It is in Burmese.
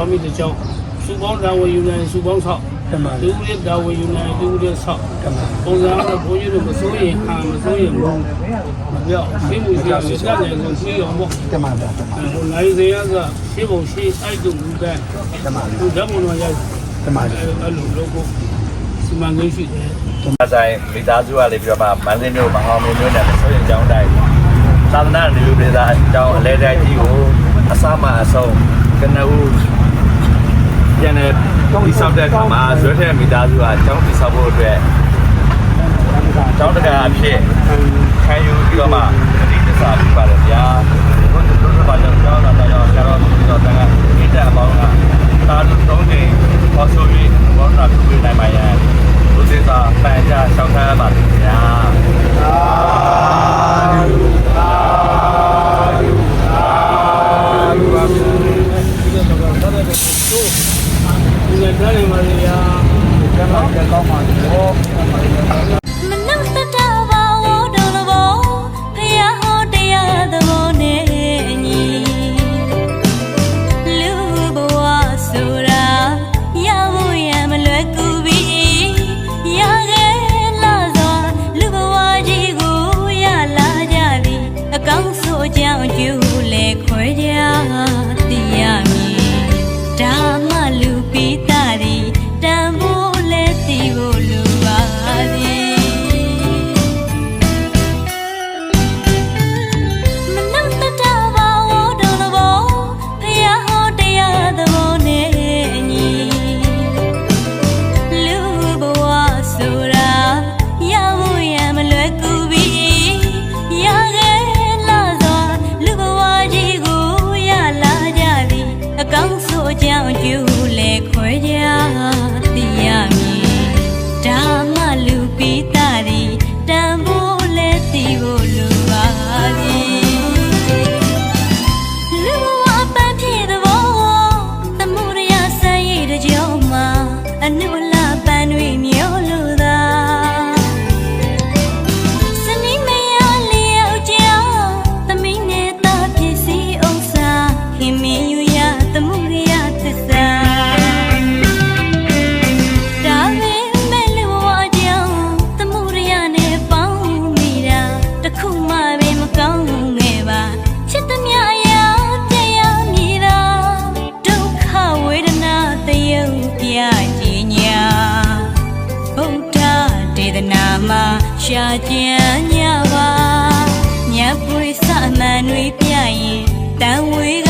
ဘာမီတစ်ချောင်းစူပေါင်းတာဝန်ယူနိုင်စူပေါင်းဆောက်တမန်ဒူရစ်တာဝန်ယူနိုင်ဒူရစ်ဆောက်တမန်ပုံစံတော့ဘုန်းကြီးတို့မစိုးရင်အာမစိုးရင်ဘူးမပြောသိမှုစီရစတဲ့ဆုံးသိအောင်ပေါ့တမန်ပါတမန်ဟိုနိုင်စရာကရှင်းပုံရှင်းအိုက်တူဘူးကဲတမန်သူဓာတ်ပုံတော့ရိုက်တမန်အဲ့လိုလုပ်ဖို့စီမံကိန်းရှိတယ်အဆိုင်မိသားစုကလည်းပြီးတော့မှမန္တလေးမြို့မဟာမင်းမြို့နယ်မှာဆိုရင်ကျောင်းတိုင်းသာသနာ့လူပြည်သားအကြောင်းအလဲတိုင်းကြီးကိုအစမှအဆုံးကနဦး ပြန်နေတိဆောက်တဲ့အခါမှာဇွဲထက်မိသားစုကကျောင်းတိဆောက်ဖို့အတွက်ကျောင်းတကာအဖြစ်ခံယူပြီးတော့မှတတိတစ္ဆာပြပါတယ်ဗျာဘုရားတို့တို့ဘာကြောင့်ကျောင်းတော်တော်ဆရာတော်ပြီးတော့တန်ခါဣတ္တအပေါင်းကသာဓုသုံးချိန်ခေါ်ဆိုပြီးဘောဓနာပြုပေးနိုင်ပါရဲ့ဘုရားသာပန်ကြရှောင်းထားပါလိမ့်ဗျာ ဒီကတော့တော့တော့တော့ဒီကတည်းကမှလည်းရာ တမန် ကကောင်းပါတော့မနက်တတဘာဝတော်လဘောဖယားဟောတရားသဘောနဲ့ညီလူဘဝဆိုတာရဖို့ရမလွယ်ကူပြီရခဲ့လာစွာလူဘဝကြီးကိုရလာကြသည်အကောင်းဆိုအကြောင်းကျူလေခွဲကြ င်းဆို မှာရှာကြံညပါညပွေစမှန်တွေပြရင်တန်ဝေ